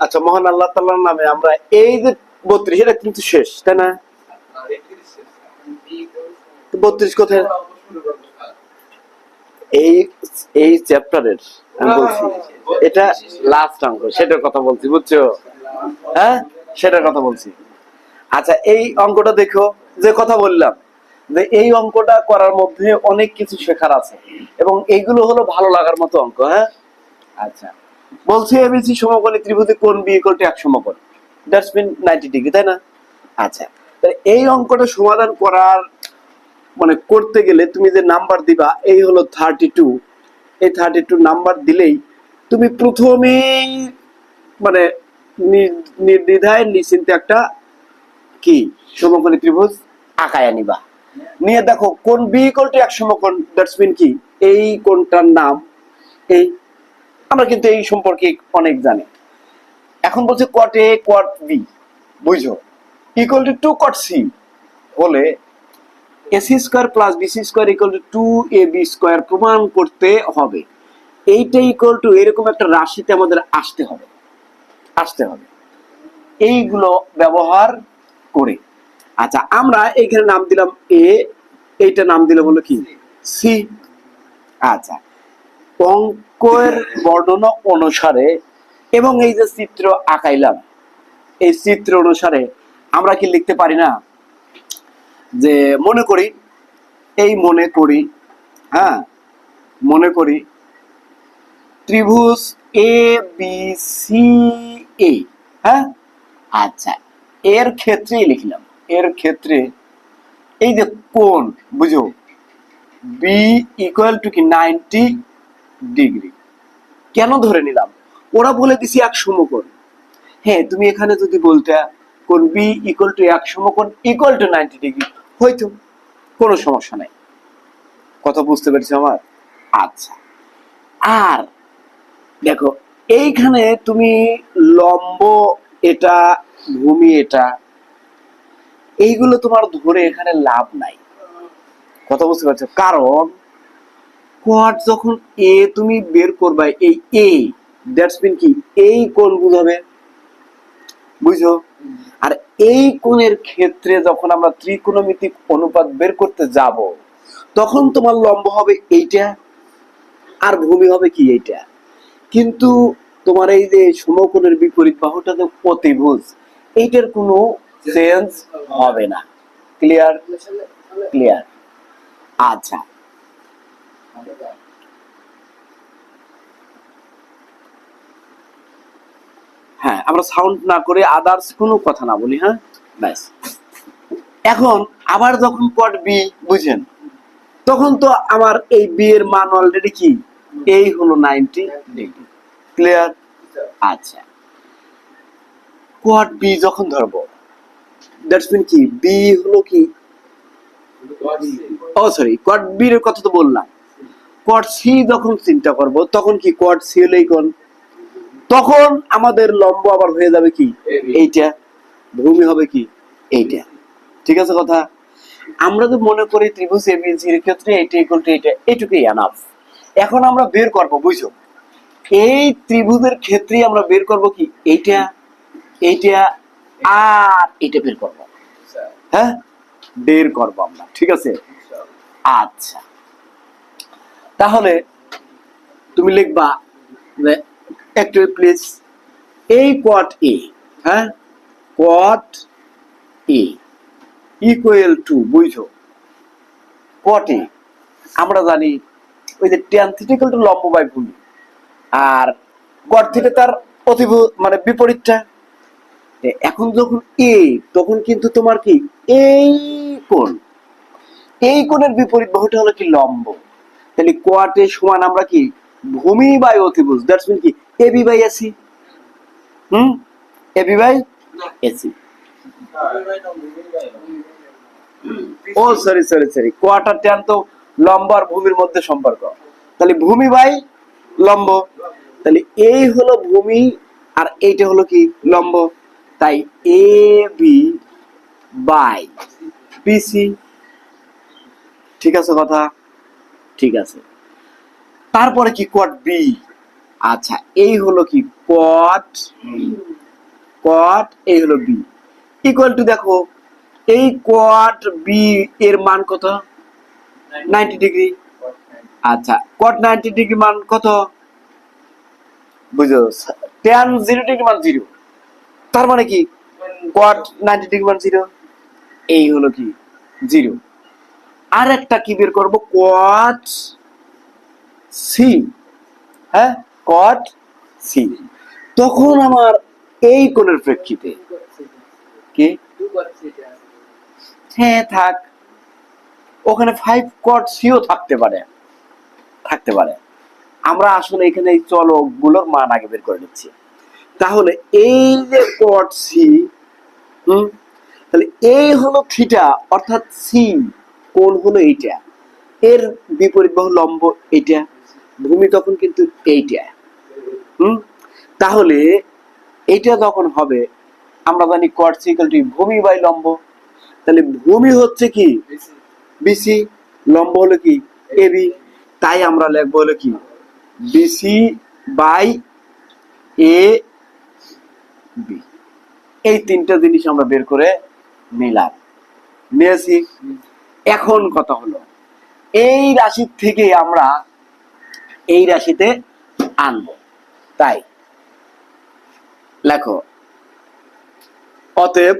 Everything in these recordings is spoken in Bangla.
আচ্ছা মহান আল্লাহ তাল্লাহর নামে আমরা এই যে বত্রিশ, এটা কিন্তু শেষ, তাই না? বত্রিশ কোথায়? এই এই চ্যাপ্টারের, আমি বলছি, এটা লাস্ট অঙ্ক, সেটার কথা বলছি, বুঝছ? হ্যাঁ? সেটার কথা বলছি। আচ্ছা এই অঙ্কটা দেখো, যে কথা বললাম, যে এই অঙ্কটা করার মধ্যে অনেক কিছু শেখার আছে, এবং এইগুলো হলো ভালো লাগার মতো অঙ্ক হ্যাঁ? আচ্ছা। বলছি এবিসি সমকোণী ত্রিভুজে কোন বি ইকুয়াল টু এক সমকোণ? দ্যাটস মিন নাইনটি ডিগ্রি তাই না? আচ্ছা এই অঙ্কটা সমাধান করার মানে করতে গেলে তুমি যে নাম্বার দিবা, এই হলো থার্টি টু এই থার্টি টু নাম্বার দিলেই তুমি প্রথমেই মানে নির্দ্বিধায়, নিশ্চিন্তে একটা কি? সমকোণী ত্রিভুজ আঁকায় নিবা। নিয়ে দেখো, কোন বি ইকুয়াল টু এক সমকোণ দ্যাটস মিন কি? এই কোনটার নাম? এই আমরা কিন্তু এই সম্পর্কে অনেক জানি। এখন বলছে কট এ কট বি বুঝো equal to two cot C হলে AC square plus BC square equal to two A B square প্রমাণ করতে হবে। এইটা ইকুয়াল টু এরকম একটা রাশিতে আমাদের আসতে হবে। আসতে হবে। এইগুলো ব্যবহার করে। আচ্ছা আমরা এইখানে নাম দিলাম এ এইটা নাম দিলাম হলো কি? সি আচ্ছা অঙ্কের বর্ণনা অনুসারে এবং এই যে চিত্র আঁকাইলাম, এই চিত্র অনুসারে আমরা কি লিখতে পারি না? যে মনে করি, এই মনে করি হ্যাঁ মনে করি, ত্রিভুজ এ বি সি এ হ্যাঁ? আচ্ছা এর ক্ষেত্রেই লিখলাম, এর ক্ষেত্রে এই যে কোন বুঝো বি ইকুয়াল টু কি নাইনটি ডিগ্রি। কেন ধরে নিলাম? ওরা বলে দিছি এক সমকোণ। হ্যাঁ তুমি এখানে যদি বলতে কোন বি ইকুয়াল টু এক সমকোণ ইকুয়াল টু নাইনটি ডিগ্রি হয়তো কোনো সমস্যা নাই। কথা বুঝতে পেরেছ আমার? আচ্ছা। আর দেখো, এইখানে তুমি লম্ব এটা, ভূমি এটা, এইগুলো তোমার ধরে এখানে লাভ নাই। কথা বুঝতে পারছ? কারণ কোয়াড যখন এ তুমি বের করবা এই এ দ্যাটস মিন কি? এই কোণ বুঝাবে? বুঝো আর এই কোণের ক্ষেত্রে যখন আমরা ত্রিকোণমিতিক অনুপাত বের করতে যাব তখন তোমার লম্ব হবে এইটা আর ভূমি হবে কি এইটা? কিন্তু তোমার এই যে সমকোণের বিপরীত বাহুটা যে প্রতিভুজ এইটার কোনো চেঞ্জ হবে না। ক্লিয়ার ক্লিয়ার আচ্ছা। হ্যাঁ আমরা সাউন্ড না করে আদার্স কোনো কথা না বলি হ্যাঁ? ব্যাস। এখন আবার যখন পট বি বুঝেন? তখন তো আমার এই বি এর মান অলরেডি কি? এই হলো নাইনটি ডিগ্রি ক্লিয়ার আচ্ছা। কোয়াড বি যখন ধরবো দ্যাটস মিন কি? বি হলো কি? ও সরি কোয়াড বি এর কথা তো বললাম। কোয়াড সি যখন চিন্তা করব, তখন কি সি হলেই কোন? তখন আমাদের লম্ব আবার হয়ে যাবে কি? এইটা। ভূমি হবে কি? এইটা। ঠিক আছে কথা? আমরা তো মনে করি ত্রিভুজ ক্ষেত্রে ইকুয়াল টু এইটা এইটুকুই এনাফ এখন আমরা বের করব বুঝো এই ত্রিভুজের ক্ষেত্রেই আমরা বের করব কি? এইটা এইটা, আর এটা বের করব। হ্যাঁ? বের করব আমরা। ঠিক আছে? আচ্ছা। তাহলে তুমি লিখবা একটু প্লিজ এই কোয়াট এ হ্যাঁ? কোয়াট এ ইকুয়াল টু বুঝো কোয়াট এ আমরা জানি ওই যে ট্যান থিটা ইকুয়াল টু লম্ব বাই ভূমি। আর গড় থিটা তার অতিভু মানে বিপরীতটা। এখন যখন এ তখন কিন্তু তোমার কি? এই কোণ। এই কোণের বিপরীত বাহুটা হলো কি লম্ব? তাহলে কোয়াটে সমান আমরা কি? ভূমি বাই অতিভুজ। দ্যাটস মিন কি? এবি বাই এসি হুম? AB by AC O sorry sorry sorry quarter tan তো লম্ব আর ভূমির মধ্যে সম্পর্ক। তাহলে ভূমি বাই লম্ব। তাহলে এই হলো ভূমি আর এইটা হলো কি? লম্ব। তাই এ বি বাই পিসি ঠিক আছে কথা? ঠিক আছে। তারপরে কি কোয়াড বি আচ্ছা এই হলো কি কট কট এই হলো বি ইকুয়াল টু দেখো এই কট বি এর মান কত? নাইনটি ডিগ্রি আচ্ছা কট নাইনটি ডিগ্রি মান কত? বুঝো টেন জিরো ডিগ্রি মান জিরো তার মানে কি? কট নাইনটি ডিগ্রি মান জিরো এই হলো কি? জিরো আর একটা কি বের করব? কট সি হ্যাঁ? কট সি তখন আমার এই কোণের প্রেক্ষিতে কি? হ্যাঁ থাক। ওখানে ফাইভ কট সিও থাকতে পারে। থাকতে পারে। আমরা আসলে এখানে এই চলকগুলোর মান আগে বের করে নিচ্ছি। তাহলে এই যে কট সি হুম? তাহলে এই হলো থিটা অর্থাৎ সি কোণ হলো এইটা। এর বিপরীত বাহু লম্ব এইটা, ভূমি তখন কিন্তু এইটা। হুম? তাহলে এইটা যখন হবে, আমরা জানি কট সিকল টু ভূমি বাই লম্ব। তাহলে ভূমি হচ্ছে কি? বিসি লম্ব হলো কি? এবি তাই আমরা লিখব হলো কি? বিসি বাই এ বি এই তিনটা জিনিস আমরা বের করে নিলাম। নিয়েছি? এখন কথা হলো? এই রাশি থেকে আমরা এই রাশিতে আনব। তাই, লেখো, অতএব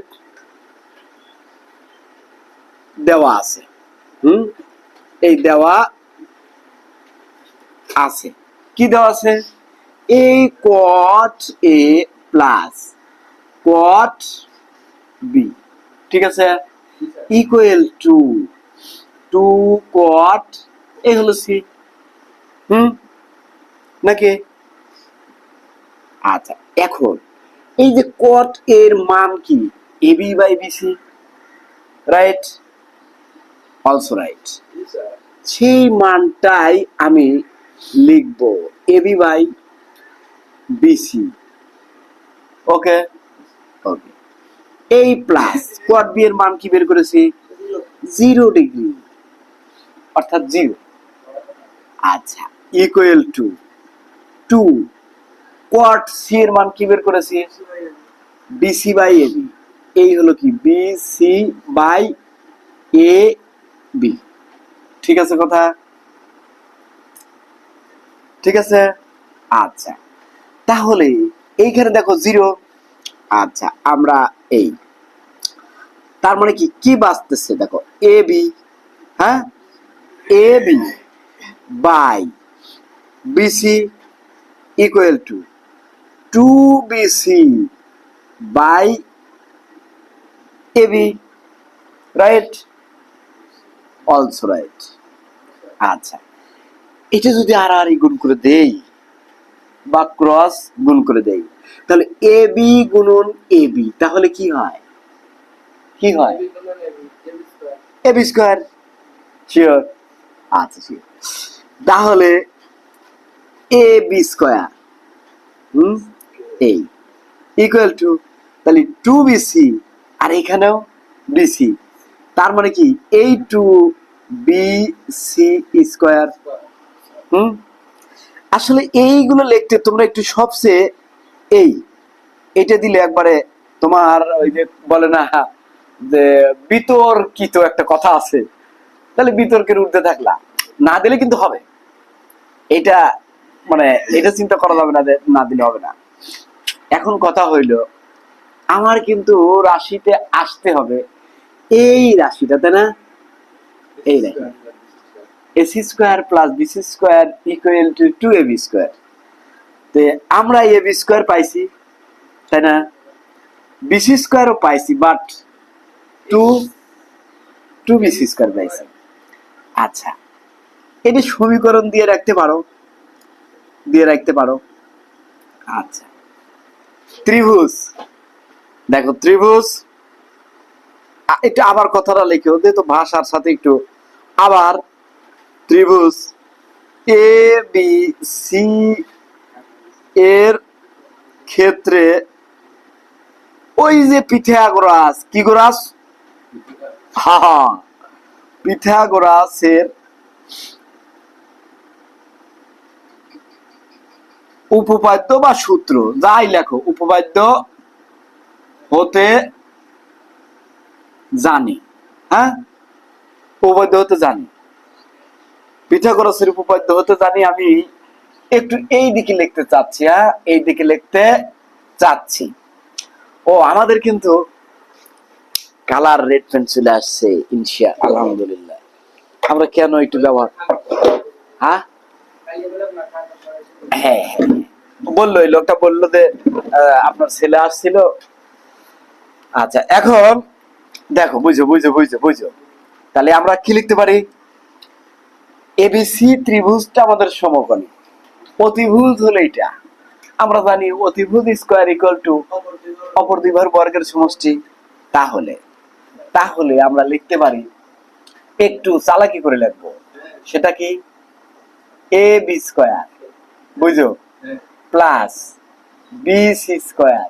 দেওয়া আছে। হুম? এই দেওয়া আছে। কি দেওয়া আছে? এই কট এ প্লাস কট বি। ঠিক আছে? ইকুয়াল টু টু কট এই হলো সি। হুম? নাকি? আচ্ছা এখন এই যে কট এর মান কি? AB by BC right also right সেই মানটাই আমি লিখব AB by BC okay okay এই প্লাস কোয়াড বি এর মান কি বের করেছি? জিরো ডিগ্রি অর্থাৎ জিরো। আচ্ছা। Equal to two quad C এর মান কি বের করেছি? বিসি বাই এবি এই হলো কি? বিসি বাই এ বি ঠিক আছে কথা? ঠিক আছে? আচ্ছা। তাহলে এইখানে দেখো জিরো। আচ্ছা আমরা এই। তার মানে কি? কি বাঁচতেছে? দেখো এ বি হ্যাঁ? A B by BC equal to two BC by AB right also right আচ্ছা এটা যদি আর আর গুণ করে দেই বা ক্রস গুণ করে দেই, তাহলে এ বি গুণন এ বি তাহলে কি হয়? কি হয়? এ বি স্কোয়ার শিওর আচ্ছা তাহলে এ, বি স্কোয়ার এই। ইকুয়াল টু তাহলে টু বিসি আর এখানেও বিসি তার মানে কি? এই টু বি সি স্কোয়ার, হুম? আসলে এইগুলো লিখতে তোমরা একটু সবচেয়ে এই, এটা দিলে একবারে তোমার ওই যে বলে না, যে বিতর্কিত একটা কথা আছে। তাহলে বিতর্কের ঊর্ধ্বে থাকলা। না দিলে কিন্তু হবে। এটা মানে এটা চিন্তা করা যাবে না না দিলে হবে না। এখন কথা হইল, আমার কিন্তু রাশিতে আসতে হবে এই রাশিটা, তাই না? এই রাশি। AC square plus BC square equal to two AB square. তো আমরা এবি স্কোয়ার পাইছি, তাই না? বিসি স্কোয়ারও পাইছি but two two BC square পাইছি। আচ্ছা। এটি সমীকরণ দিয়ে রাখতে পারো। দিয়ে রাখতে পারো। আচ্ছা। ত্রিভুজ। দেখো ত্রিভুজ। একটু আবার কথাটা লিখো যেহেতু ভাষার সাথে একটু। আবার ত্রিভুজ এ বি সি এর ক্ষেত্রে ওই যে পিথাগোরাস কি গোরাস হা হা। পিথাগোরাসের উপপাদ্য বা সূত্র, যাই লেখো, উপপাদ্য হতে জানি হ্যাঁ? উপপাদ্য হতে জানি। পিথাগোরাসের উপপাদ্য হতে জানি আমি একটু এই দিকে লিখতে চাচ্ছি হ্যাঁ? এই দিকে লিখতে চাচ্ছি। ও, আমাদের কিন্তু কালার রেড পেন্সিল আসছে, ইনশা আলহামদুলিল্লাহ। আমরা কেন একটু ব্যবহার হ্যাঁ? হ্যাঁ বলল, এই লোকটা বলল যে আপনার ছেলে আসছিল। আচ্ছা এখন দেখো, বুঝো বুঝো বুঝো বুঝো। তাহলে আমরা কি লিখতে পারি? এবিসি ত্রিভুজটা আমাদের সমকোণী। অতিভুজ হলো এটা আমরা জানি অতিভুজ স্কোয়ার ইকুয়াল টু অপর দুই বাহুর বর্গের সমষ্টি। তাহলে তাহলে আমরা লিখতে পারি একটু চালাকি করে লিখব। সেটা কি? এ বি স্কোয়ার বুঝো plus B C square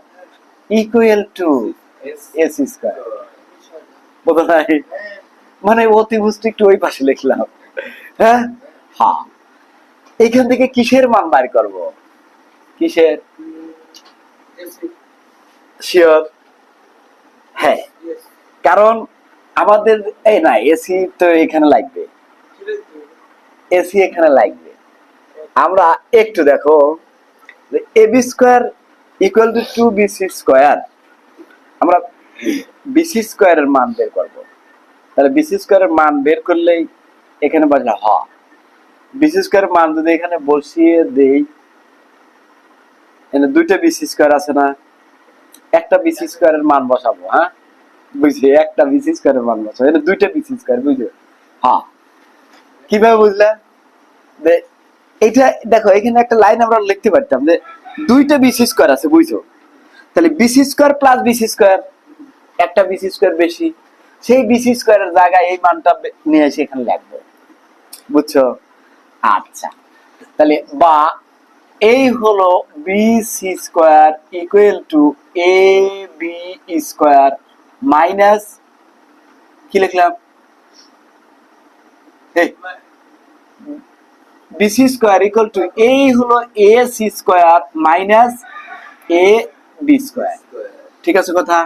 equal to S square. বোধ হয় মানে অতিভুজটা একটু ওই পাশে লিখলাম। হ্যাঁ? হ্যাঁ এইখান থেকে কিসের মান বার করব? কিসের? শিওর? হ্যাঁ। কারণ আমাদের, এই না এসি তো এখানে লাগবে। এসি এখানে লাগবে। আমরা একটু দেখো A B square equal to two BC square আমরা বিসি স্কোয়ারের মান বের করব। তাহলে বিসি স্কোয়ারের মান বের করলেই এখানে বাজলে হ। বিসি স্কোয়ারের মান যদি এখানে বসিয়ে দেই, এখানে দুইটা বিসি স্কোয়ার আছে না, একটা বিসি স্কোয়ারের মান বসাবো হ্যাঁ? বুঝলি একটা বিসি স্কোয়ারের মান বসাবো এখানে দুইটা বিসি স্কোয়ার বুঝলে? হ্যাঁ কীভাবে বুঝলে? যে এটা দেখো, এখানে একটা লাইন আমরা লিখতে পারতাম যে দুইটা বিসি স্কোয়ার আছে, বুঝছ? তাহলে BC square plus BC square একটা বিসি স্কোয়ার বেশি, সেই বিসি স্কোয়ারের জায়গায় এই মানটা নিয়ে এসে এখানে লাগবে বুঝছ? আচ্ছা তাহলে বা, এই হলো B C square equal to A B square minus কি লিখলাম? বিসি স্কোয়ার ইকুয়াল টু এই হলো A C square minus A B square ঠিক আছে কথা?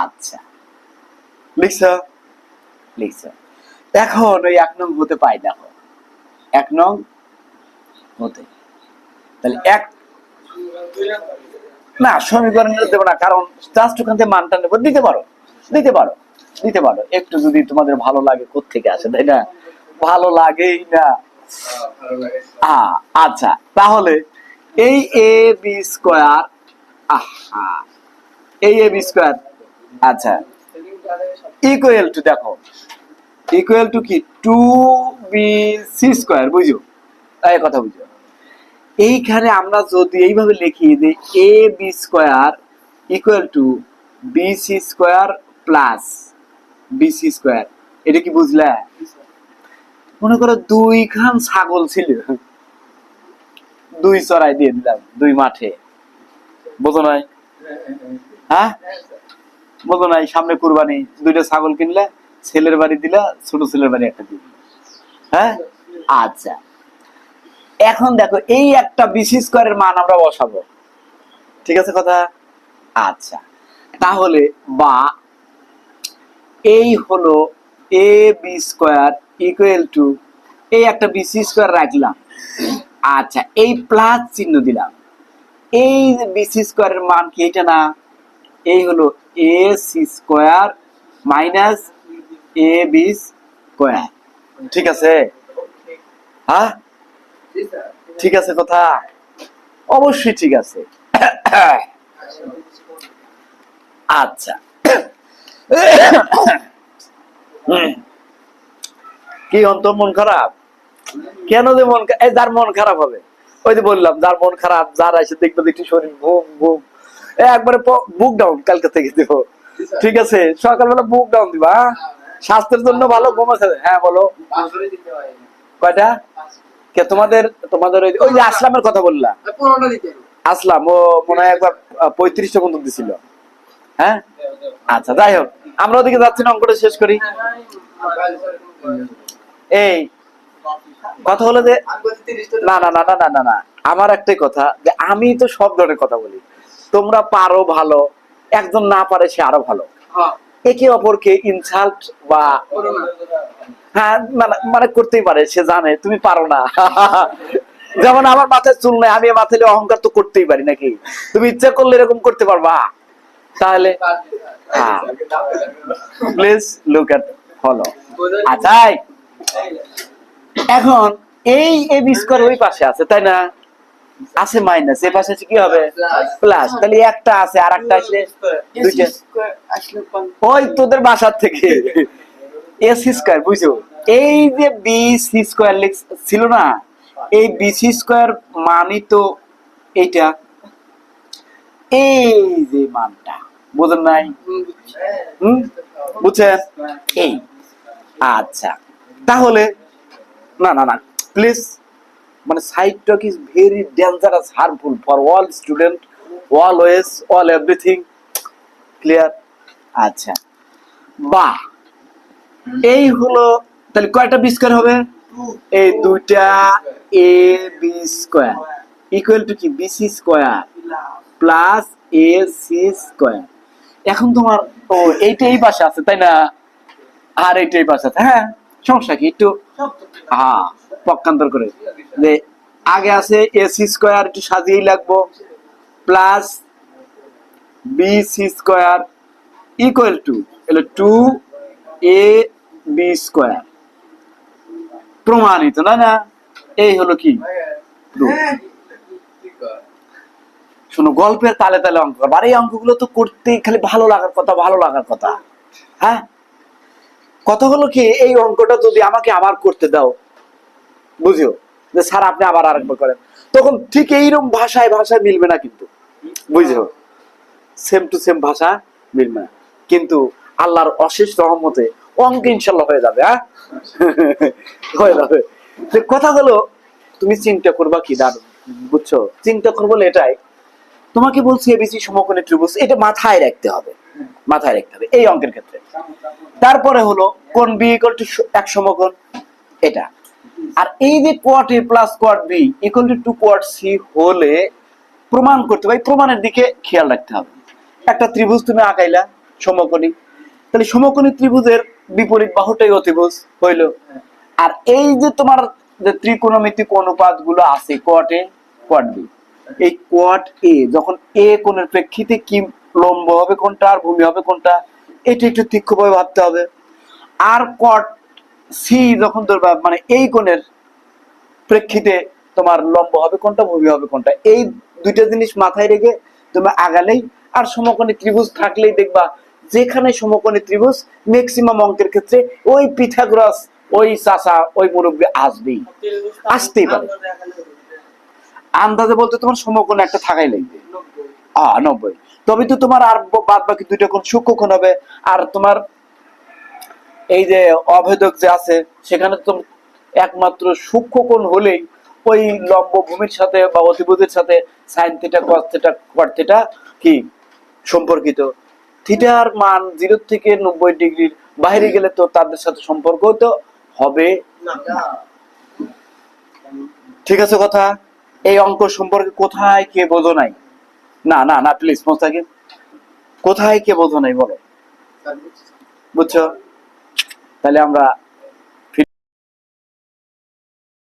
আচ্ছা। লিখছ? লিখছ। এখন ওই এক নং হতে পাই, দেখো। এক নং হতে। তাহলে এক না, সমীকরণ দেবো না, কারণ জাস্ট ওখান থেকে মানটা নেব। দিতে পারো দিতে পারো দিতে পারো। একটু যদি তোমাদের ভালো লাগে কোথেকে আসে, তাই না? ভালো লাগেই না। আচ্ছা তাহলে এই এ বি স্কোয়ার এই এ বি স্কোয়ার আচ্ছা ইকুয়াল টু দেখো ইকুয়াল টু কি? টু বি সি স্কোয়ার বুঝো এই কথা বুঝো। এইখানে আমরা যদি এইভাবে লিখি যে A B square equal to B C square plus B C square এটা কি বুঝলে? মনে করো দুই খান ছাগল ছিল। দুই চড়াই দিয়ে দিলাম, দুই মাঠে। বোঝো নয় হ্যাঁ? বোঝো নাই? সামনে কুরবানি, দুইটা ছাগল কিনলে, ছেলের বাড়ি দিলা, ছোট ছেলের বাড়ি একটা দিলা। হ্যাঁ? আচ্ছা। এখন দেখো, এই একটা বিসি স্কোয়ারের মান আমরা বসাবো। ঠিক আছে কথা? আচ্ছা তাহলে বা এই হলো A B square equal to এই একটা বিসি স্কোয়ার রাখলাম। আচ্ছা এই প্লাস চিহ্ন দিলাম। এই বিসি স্কোয়ারের মান কি এটা না? এই হলো A C square minus A B square ঠিক আছে? হ্যাঁ? ঠিক আছে কথা? অবশ্যই ঠিক আছে। আচ্ছা। কি অন্তর মন খারাপ? কেন যে মন এই যার মন খারাপ হবে? ওই যে বললাম, যার মন খারাপ, যার এসে দেখবে দেখি শরীর ঘুম ঘুম। একবারে বুক ডাউন কালকে থেকে দেব। ঠিক আছে? সকালবেলা বুক ডাউন দিবা হ্যাঁ? স্বাস্থ্যের জন্য ভালো ঘুম আছে হ্যাঁ বলো। কয়টা? কে তোমাদের তোমাদের ওই যে আসলামের কথা বললা। আসলাম ও মনে হয় একবার পঁয়ত্রিশটা বন্ধু দিছিল। হ্যাঁ? আচ্ছা যাই হোক আমরা ওদিকে যাচ্ছি না অঙ্কটা শেষ করি। এই কথা হলো যে না না না না না না না আমার একটাই কথা যে আমি তো সব ধরনের কথা বলি। তোমরা পারো ভালো একজন না পারে সে আরও ভালো। একে অপরকে ইনসাল্ট বা হ্যাঁ মানে- মানে করতেই পারে সে জানে তুমি পারো না। যেমন আমার মাথায় চুল নাই আমি মাথায় অহংকার তো করতেই পারি নাকি? তুমি ইচ্ছা করলে এরকম করতে পারবা। তাহলে হ্যাঁ। প্লিজ লুক এট ফলো আচ্ছা এখন এই এ বি স্কোয়ার ওই পাশে আছে তাই না? আছে মাইনাস এই পাশে কি হবে? প্লাস তাহলে একটা আছে আর একটা আসলে দুইটা। ওই তোদের বাসার থেকে। বুঝছ? এই যে বি সি ছিল না, এই বি সি মানই তো এইটা। এই যে মানটা নাই? হুম? বুঝছেন? এই। আচ্ছা তাহলে, না না না প্লিজ মানে side talk is very dangerous harmful for all student always all everything clear আচ্ছা বা এই হলো, তাহলে কয়টা বি স্কোয়ার হবে? এই দুইটা a b square equal to কি? B c square plus a c square এখন তোমার, ও এইটা এই পাশে আছে, তাই না? আর এইটা এই পাশে আছে। হ্যাঁ সমস্যা কি? একটু হ্যাঁ পক্ষান্তর করে। যে আগে আছে এ সি স্কোয়ার একটু সাজিয়েই লাগবো। Plus b c square equal to এলো টু এ বি স্কোয়ার প্রমাণিত না না? এই হলো কি? শোনো, গল্পের তালে তালে অঙ্ক আর, এই অঙ্কগুলো তো করতে খালি ভালো লাগার কথা, ভালো লাগার কথা। হ্যাঁ? কথা হলো কি, এই অঙ্কটা যদি আমাকে আবার করতে দাও, বুঝিও? যে স্যার, আপনি আবার আরেকবার করেন। তখন ঠিক এইরকম ভাষায় ভাষায় মিলবে না কিন্তু। বুঝছ সেম টু সেম ভাষা মিলবে না। কিন্তু আল্লাহর অশেষ রহমতে অঙ্ক ইনশাল্লাহ হয়ে যাবে হ্যাঁ? হয়ে যাবে। যে কথা হলো, তুমি চিন্তা করবা কি দাঁড় বুঝছ? চিন্তা করব এটাই, তোমাকে বলছি এবিসি সমকোণী ত্রিভুজ, এটা মাথায় রাখতে হবে, মাথায় রাখতে হবে, এই অঙ্কের ক্ষেত্রে। তারপরে হলো কোন বি ইকুয়াল টু এক সমকোণ, এটা। আর এই যে cot a plus cot b equal to two cot c হলে প্রমাণ করতে হবে প্রমাণের দিকে খেয়াল রাখতে হবে। একটা ত্রিভুজ তুমি আঁকাইলা সমকোণী। তাহলে সমকোণী ত্রিভুজের বিপরীত বাহুটাই অতিভুজ হইল। আর এই যে তোমার যে ত্রিকোণমিতিক অনুপাতগুলো আছে কোয়াট এ কোয়াট বি এই কোয়াট এ যখন এ কোণের প্রেক্ষিতে কি লম্ব হবে কোনটা, আর ভূমি হবে কোনটা, এটা একটু তীক্ষ্ণভাবে ভাবতে হবে। আর কট সি যখন ধরবা মানে এই কোণের প্রেক্ষিতে তোমার লম্ব হবে কোনটা, ভূমি হবে কোনটা, এই দুইটা জিনিস মাথায় রেখে তুমি আগালেই আর সমকোণী ত্রিভুজ থাকলেই দেখবা যেখানে সমকোণী ত্রিভুজ ম্যাক্সিমাম অঙ্কের ক্ষেত্রে ওই পিথাগোরাস, ওই চাষা ওই মুরব্বী আসবেই। আসতেই পারে। আন্দাজে বলতে তোমার সমকোণ একটা থাকাই লাগবে। নব্বই। তবে তো তোমার আর বাদ বাকি দুইটা কোণ হবে। আর তোমার এই যে অভেদক যে আছে, সেখানে তো একমাত্র সূক্ষ্মকোণ হলেই ওই লম্ব ভূমির সাথে বা অতিভুজের সাথে সাইন থিটা কস থিটা কি? সম্পর্কিত। থিটার মান জিরো থেকে নব্বই ডিগ্রির বাইরে গেলে তো তাদের সাথে সম্পর্ক তো হবে ঠিক আছে কথা? এই অঙ্ক সম্পর্কে কোথায় কে বোঝো নাই? না না না প্লিজ মোস্তাকিম কোথায় কে বোঝো নাই বলো? বুঝছ? তাহলে আমরা